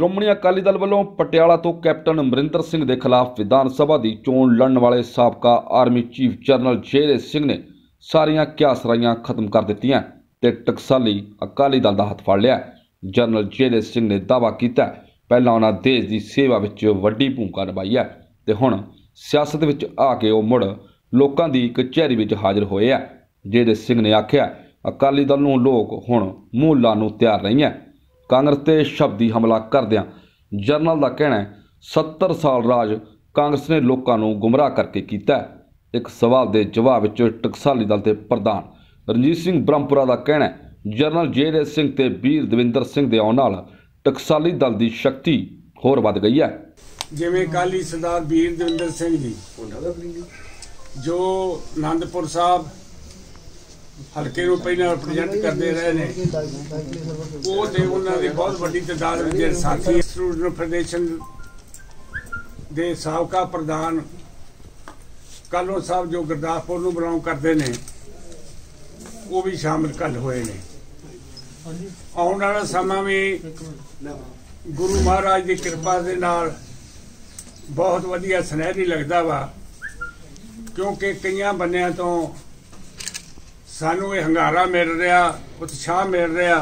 ਸ਼੍ਰੋਮਣੀ ਅਕਾਲੀ ਦਲ ਵੱਲੋਂ ਪਟਿਆਲਾ ਤੋਂ ਕੈਪਟਨ ਅਮਰਿੰਦਰ ਸਿੰਘ ਦੇ ਖਿਲਾਫ ਵਿਧਾਨ ਸਭਾ ਦੀ ਚੋਣ ਲੜਨ ਵਾਲੇ ਸਾਬਕਾ ਆਰਮੀ ਚੀਫ ਜਨਰਲ ਜੇਰੇ ਸਿੰਘ ਨੇ ਸਾਰੀਆਂ ਕਿਆਸਰਾਈਆਂ ਖਤਮ ਕਰ ਦਿੱਤੀਆਂ ਤੇ ਟਕਸਾਲੀ ਅਕਾਲੀ ਦਲ ਦਾ ਹੱਥ ਫੜ ਲਿਆ। ਜਨਰਲ ਜੇਰੇ ਸਿੰਘ ਨੇ ਦਾਅਵਾ ਕੀਤਾ, ਪਹਿਲਾਂ ਉਹਨਾਂ ਦੇਸ਼ ਦੀ ਸੇਵਾ ਵਿੱਚ ਵੱਡੀ ਭੂਮਿਕਾ ਨਿਭਾਈ ਹੈ ਤੇ ਹੁਣ ਸਿਆਸਤ ਵਿੱਚ ਆ ਕੇ ਉਹ ਮੁੜ ਲੋਕਾਂ ਦੀ ਕਚਹਿਰੀ ਵਿੱਚ ਹਾਜ਼ਰ ਹੋਏ ਆ। ਜੇਰੇ ਸਿੰਘ ਨੇ ਆਖਿਆ, ਅਕਾਲੀ ਦਲ ਨੂੰ ਲੋਕ ਹੁਣ ਮੂੰਹ ਲਾਉਣ ਨੂੰ ਤਿਆਰ ਨਹੀਂ ਹੈ। ਕਾਂਗਰਸ ਤੇ ਸ਼ਬਦੀ ਹਮਲਾ ਕਰਦਿਆਂ ਜਰਨਲ ਦਾ ਕਹਿਣਾ ਹੈ 70 ਸਾਲ ਰਾਜ ਕਾਂਗਰਸ ਨੇ ਲੋਕਾਂ ਨੂੰ ਗੁੰਮਰਾਹ ਕਰਕੇ ਕੀਤਾ ਇੱਕ ਸਵਾਲ ਦੇ ਜਵਾਬ ਵਿੱਚ ਟਕਸਾਲੀ ਦਲ ਦੇ ਪ੍ਰਧਾਨ ਰਣਜੀਤ ਸਿੰਘ ਬ੍ਰਹਮਪੁਰਾ ਦਾ ਕਹਿਣਾ ਹੈ, ਜਰਨਲ ਜੇਰੇ ਸਿੰਘ ਤੇ ਵੀਰ ਦਵਿੰਦਰ ਸਿੰਘ ਦੇ ਆਉਣ ਨਾਲ ਟਕਸਾਲੀ ਦਲ ਦੀ ਸ਼ਕਤੀ ਹੋਰ ਵੱਧ ਗਈ ਹੈ। ਜਿਵੇਂ ਕਾਲੀ ਸਰਦਾਰ ਵੀਰ ਦਵਿੰਦਰ ਸਿੰਘ ਜੀ, ਜੋ ਆਨੰਦਪੁਰ ਸਾਹਿਬ ਹਲਕੇ ਨੂੰ ਪਹਿਲਾਂ ਰਿਪਰੈਜ਼ੈਂਟ ਕਰਦੇ ਰਹੇ ਨੇ। ਉਹ ਤੇ ਉਹਨਾਂ ਦੀ ਬਹੁਤ ਵੱਡੀ ਤਾਦਾਦ ਵਿੱਚ ਸਾਥੀ ਸਟੂਡੈਂਟ ਫੈਡਰੇਸ਼ਨ ਦੇ ਸਾਬਕਾ ਪ੍ਰਧਾਨ ਕਾਲੋ ਸਾਹਿਬ ਜੋ ਗੁਰਦਾਸਪੁਰ ਨੂੰ ਬਿਲੋਂਗ ਕਰਦੇ ਨੇ, ਉਹ ਵੀ ਸ਼ਾਮਿਲ ਕੱਲ ਹੋਏ ਨੇ। ਆਉਣ ਵਾਲਾ ਸਮਾਂ ਵੀ ਗੁਰੂ ਮਹਾਰਾਜ ਦੀ ਕਿਰਪਾ ਦੇ ਨਾਲ ਬਹੁਤ ਵਧੀਆ ਸੁਨਹਿਰੀ ਲੱਗਦਾ ਵਾ, ਕਿਉਂਕਿ ਕਈਆਂ ਬੰਨਿਆਂ ਤੋਂ ਸਾਨੂੰ ਇਹ ਹੰਗਾਰਾ ਮਿਲ ਰਿਹਾ, ਉਤਸ਼ਾਹ ਮਿਲ ਰਿਹਾ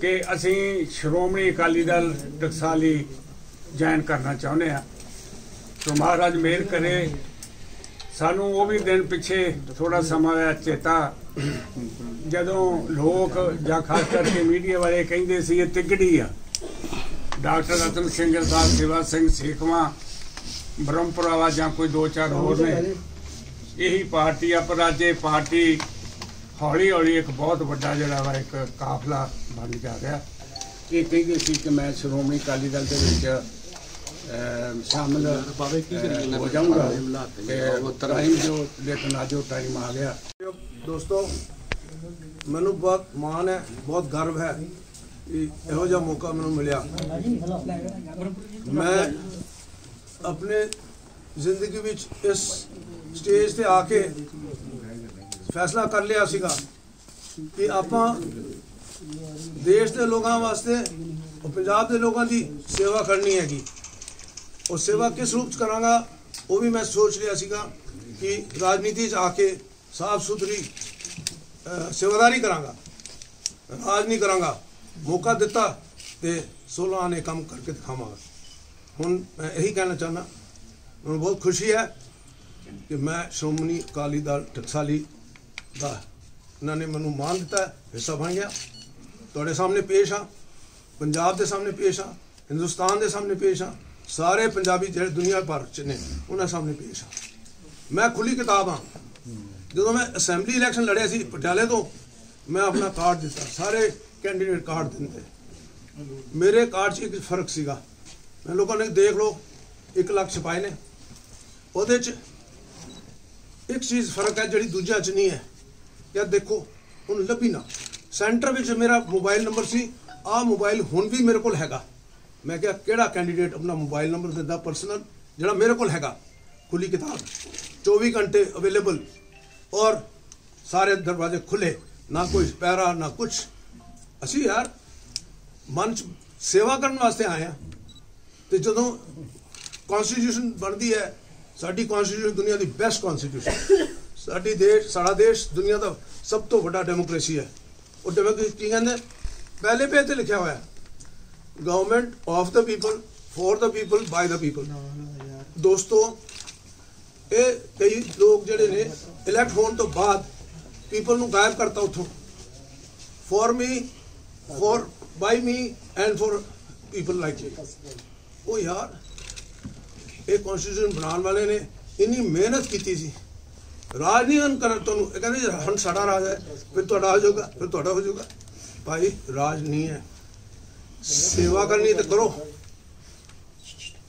ਕਿ ਅਸੀਂ ਸ਼੍ਰੋਮਣੀ ਅਕਾਲੀ ਦਲ ਟਕਸਾਲੀ ਜੁਆਇਨ ਕਰਨਾ ਚਾਹੁੰਦੇ ਆ ਸੋ ਮਹਾਰਾਜ ਮਿਹਰ ਕਰੇ। ਸਾਨੂੰ ਉਹ ਵੀ ਦਿਨ ਪਿੱਛੇ ਥੋੜਾ ਸਮਾਂ ਆਇਆ ਚੇਤਾ। ਜਦੋਂ ਲੋਕ ਜਾਂ ਖਾਸ ਕਰਕੇ ਮੀਡੀਆ ਵਾਲੇ ਕਹਿੰਦੇ ਸੀ, ਇਹ ਤਿਗੜੀ ਆ। ਡਾਕਟਰ ਰਤਨ ਸਿੰਘ ਸਾਹਿਬ ਸੇਵਾ ਸਿੰਘ, ਸੇਖਵਾ, ਬ੍ਰਹਮਪੁਰਾਵਾ ਜਾਂ ਕੋਈ ਦੋ ਚਾਰ ਹੋਰ ਨੇ। ਇਹੀ ਪਾਰਟੀ ਆ ਪਰ ਅੱਜ ਇਹ ਪਾਰਟੀ ਹੌਲੀ ਹੌਲੀ ਇੱਕ ਬਹੁਤ ਵੱਡਾ ਜਿਹੜਾ ਵਾ ਇੱਕ ਕਾਫਲਾ ਬਣ ਜਾ ਰਿਹਾ। ਇਹ ਕਹਿੰਦੇ ਸੀ ਕਿ ਮੈਂ ਸ਼੍ਰੋਮਣੀ ਅਕਾਲੀ ਦਲ ਦੇ ਵਿੱਚ ਸ਼ਾਮਲ ਹੋ ਜਾਊਂਗਾ। ਤੇ ਤਰਾਈਮ ਜੋ, ਲੇਕਿਨ ਅੱਜ ਉਹ ਟਾਈਮ ਆ ਗਿਆ। ਦੋਸਤੋ, ਮੈਨੂੰ ਬਹੁਤ ਮਾਣ ਹੈ, ਬਹੁਤ ਗਰਵ ਹੈ ਕਿ ਇਹੋ ਜਿਹਾ ਮੌਕਾ ਮੈਨੂੰ ਮਿਲਿਆ। ਮੈਂ ਆਪਣੇ ਜ਼ਿੰਦਗੀ ਵਿੱਚ ਇਸ ਸਟੇਜ ਤੇ ਆ ਕੇ ਫੈਸਲਾ ਕਰ ਲਿਆ ਸੀਗਾ ਕਿ ਆਪਾਂ ਦੇਸ਼ ਦੇ ਲੋਕਾਂ ਵਾਸਤੇ ਔਰ ਪੰਜਾਬ ਦੇ ਲੋਕਾਂ ਦੀ ਸੇਵਾ ਕਰਨੀ ਹੈਗੀ। ਉਹ ਸੇਵਾ ਕਿਸ ਰੂਪ ਚ ਕਰਾਂਗਾ, ਉਹ ਵੀ ਮੈਂ ਸੋਚ ਲਿਆ ਸੀਗਾ ਕਿ ਰਾਜਨੀਤੀ ਚ ਆ ਕੇ ਸਾਫ਼ ਸੁਥਰੀ ਸੇਵਾਦਾਰੀ ਕਰਾਂਗਾ। ਰਾਜ ਨਹੀਂ ਕਰਾਂਗਾ, ਮੌਕਾ ਦਿੱਤਾ ਤੇ 16 ਨੇ ਕੰਮ ਕਰਕੇ ਦਿਖਾਵਾਂਗਾ। ਹੁਣ ਮੈਂ ਇਹੀ ਕਹਿਣਾ ਚਾਹੁੰਦਾ, ਮੈਨੂੰ ਬਹੁਤ ਖੁਸ਼ੀ ਹੈ ਕਿ ਮੈਂ ਸ਼੍ਰੋਮਣੀ ਅਕਾਲੀ ਦਲ ਟਕਸਾਲੀ ਦਾ ਉਹਨਾਂ ਨੇ ਮੈਨੂੰ ਮਾਨ ਦਿੱਤਾ, ਹਿੱਸਾ ਬਣ ਗਿਆ। ਤੁਹਾਡੇ ਸਾਹਮਣੇ ਪੇਸ਼ ਆ ਪੰਜਾਬ ਦੇ ਸਾਹਮਣੇ ਪੇਸ਼ ਆ ਹਿੰਦੁਸਤਾਨ ਦੇ ਸਾਹਮਣੇ ਪੇਸ਼ ਆ ਸਾਰੇ ਪੰਜਾਬੀ ਜਿਹੜੇ ਦੁਨੀਆ ਭਰ ਚ ਨੇ, ਉਹਨਾਂ ਸਾਹਮਣੇ ਪੇਸ਼ ਆ ਮੈਂ ਖੁੱਲੀ ਕਿਤਾਬ ਆ ਜਦੋਂ ਮੈਂ ਅਸੈਂਬਲੀ ਇਲੈਕਸ਼ਨ ਲੜਿਆ ਸੀ ਪਟਿਆਲੇ ਤੋਂ, ਮੈਂ ਆਪਣਾ ਕਾਰਡ ਦਿੱਤਾ, ਸਾਰੇ ਕੈਂਡੀਡੇਟ ਕਾਰਡ ਦਿੰਦੇ। ਮੇਰੇ ਕਾਰਡ 'ਚ ਇੱਕ ਫ਼ਰਕ ਸੀਗਾ। ਮੈਂ ਲੋਕਾਂ ਨੇ ਦੇਖ ਲਓ 1 ਲੱਖ ਛਪਾਏ ਨੇ। ਉਹਦੇ 'ਚ ਇੱਕ ਚੀਜ਼ ਫ਼ਰਕ ਹੈ ਜਿਹੜੀ ਦੂਜਿਆਂ 'ਚ ਨਹੀਂ ਹੈ। ਯਾ ਦੇਖੋ, ਹੁਣ ਲੱਭੀ ਨਾ। ਸੈਂਟਰ ਵਿੱਚ ਮੇਰਾ ਮੋਬਾਈਲ ਨੰਬਰ ਸੀ, ਆਹ ਮੋਬਾਈਲ ਹੁਣ ਵੀ ਮੇਰੇ ਕੋਲ ਹੈਗਾ। ਮੈਂ ਕਿਹਾ, ਕਿਹੜਾ ਕੈਂਡੀਡੇਟ ਆਪਣਾ ਮੋਬਾਈਲ ਨੰਬਰ ਦਿੰਦਾ ਪਰਸਨਲ ਜਿਹੜਾ ਮੇਰੇ ਕੋਲ ਹੈਗਾ? ਖੁੱਲੀ ਕਿਤਾਬ 24 ਘੰਟੇ ਅਵੇਲੇਬਲ ਔਰ ਸਾਰੇ ਦਰਵਾਜ਼ੇ ਖੁੱਲੇ ਨਾ ਕੋਈ ਪੈਰਾ, ਨਾ ਕੁਝ ਅਸੀਂ ਯਾਰ ਮਨ ਚ ਸੇਵਾ ਕਰਨ ਵਾਸਤੇ ਆਏ ਆ ਤੇ ਜਦੋਂ ਕਨਸਟੀਟਿਊਸ਼ਨ ਬਣਦੀ ਹੈ ਸਾਡੀ ਕਨਸਟੀਟਿਊਸ਼ਨ ਦੁਨੀਆ ਦੀ ਬੈਸਟ ਕਨਸਟੀਟਿਊਸ਼ਨ ਸਾਡੀ ਦੇਸ਼ ਸਾਡਾ ਦੇਸ਼ ਦੁਨੀਆ ਦਾ ਸਭ ਤੋਂ ਵੱਡਾ ਡੈਮੋਕ੍ਰੇਸੀ ਹੈ। ਉਹ ਡੈਮੋਕ੍ਰੇਸੀ ਕੀ ਕਹਿੰਦੇ? ਪਹਿਲੇ ਪੇਜ ਤੇ ਲਿਖਿਆ ਹੋਇਆ government of the people for the people by the people ਦੋਸਤੋ ਇਹ ਕਈ ਲੋਕ ਜਿਹੜੇ ਨੇ ਇਲੈਕਟ ਹੋਣ ਤੋਂ ਬਾਅਦ ਪੀਪਲ ਨੂੰ ਗਾਇਬ ਕਰਤਾ ਉਥੋਂ। For me for by me and for people like you ਉਹ ਯਾਰ ਇਹ ਕਨਸਟੀਟਿਊਸ਼ਨ ਬਣਾਉਣ ਵਾਲੇ ਨੇ, ਇੰਨੀ ਮਿਹਨਤ ਕੀਤੀ ਸੀ। ਰਾਜ ਨਹੀਂ ਹਨ ਕਰਨ ਤੁਹਾਨੂੰ, ਇਹ ਕਹਿੰਦੇ ਜੀ, ਹੁਣ ਸਾਡਾ ਰਾਜ ਹੈ, ਫਿਰ ਤੁਹਾਡਾ ਹੋ ਜਾਊਗਾ, ਫਿਰ ਤੁਹਾਡਾ ਹੋ ਜਾਊਗਾ। ਭਾਈ, ਰਾਜ ਨਹੀਂ ਹੈ। ਸੇਵਾ ਕਰਨੀ ਹੈ ਤਾਂ ਕਰੋ।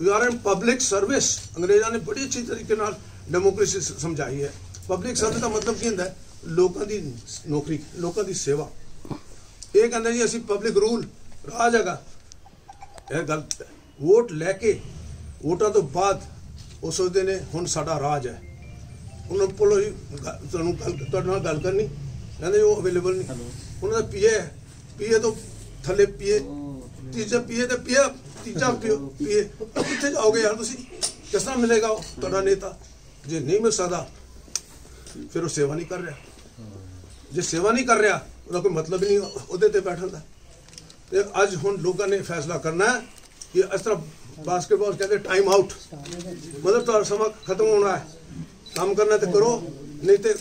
We are in public service ਅੰਗਰੇਜ਼ਾਂ ਨੇ ਬੜੀ ਅੱਛੀ ਤਰੀਕੇ ਨਾਲ ਡੈਮੋਕ੍ਰੇਸੀ ਸਮਝਾਈ ਹੈ। ਪਬਲਿਕ ਸਰਵਿਸ ਦਾ ਮਤਲਬ ਕੀ ਹੁੰਦਾ ਹੈ? ਲੋਕਾਂ ਦੀ ਨੌਕਰੀ, ਲੋਕਾਂ ਦੀ ਸੇਵਾ। ਇਹ ਕਹਿੰਦੇ ਜੀ, ਅਸੀਂ ਪਬਲਿਕ ਰੂਲ ਰਾਜ ਹੈਗਾ। ਇਹ ਗਲਤ ਹੈ। ਵੋਟ ਲੈ ਕੇ ਵੋਟਾਂ ਤੋਂ ਬਾਅਦ ਉਹ ਸੋਚਦੇ ਨੇ ਹੁਣ ਸਾਡਾ ਰਾਜ ਹੈ। ਉਹਨਾਂ ਕੋਲੋਂ ਹੀ ਤੁਹਾਨੂੰ ਗੱਲ ਤੁਹਾਡੇ ਨਾਲ ਗੱਲ ਕਰਨੀ। ਕਹਿੰਦੇ ਉਹ ਅਵੇਲੇਬਲ ਨਹੀਂ। ਉਹਨਾਂ ਦਾ ਪੀਏ ਪੀਏ ਤੋਂ ਥੱਲੇ ਪੀਏ। ਤੀਜਾ ਪੀਏ ਤੇ ਪੀਏ ਤੀਜਾ ਪੀਏ। ਕਿੱਥੇ ਜਾਓਗੇ ਯਾਰ ਤੁਸੀਂ? ਕਿਸ ਤਰ੍ਹਾਂ ਮਿਲੇਗਾ ਉਹ ਤੁਹਾਡਾ ਨੇਤਾ? ਜੇ ਨਹੀਂ ਮਿਲ ਸਕਦਾ ਫਿਰ ਉਹ ਸੇਵਾ ਨਹੀਂ ਕਰ ਰਿਹਾ। ਜੇ ਸੇਵਾ ਨਹੀਂ ਕਰ ਰਿਹਾ ਉਹਦਾ ਕੋਈ ਮਤਲਬ ਨਹੀਂ ਉਹਦੇ ਤੇ ਬੈਠਣ ਦਾ। ਤੇ ਅੱਜ ਹੁਣ ਲੋਕਾਂ ਨੇ ਫੈਸਲਾ ਕਰਨਾ ਹੈ ਕਿ ਇਸ ਤਰ੍ਹਾਂ ਬਾਸਕਟਬਾਲ ਕਹਿੰਦੇ ਟਾਈਮ ਆਊਟ ਮਤਲਬ ਤੁਹਾਡਾ ਸਮਾਂ ਖਤਮ ਹੋਣਾ ਹੈ। ਕੰਮ ਕਰਨਾ ਤੇ ਕਰੋ, ਨਹੀਂ ਤੇ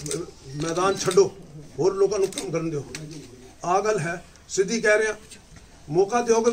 ਮੈਦਾਨ ਛੱਡੋ। ਹੋਰ ਲੋਕਾਂ ਨੂੰ ਕੰਮ ਕਰਨ ਦਿਓ। ਆ ਗੱਲ ਹੈ। ਸਿੱਧੀ ਕਹਿ ਰਿਹਾ। ਮੌਕਾ ਦਿਓਗੇ?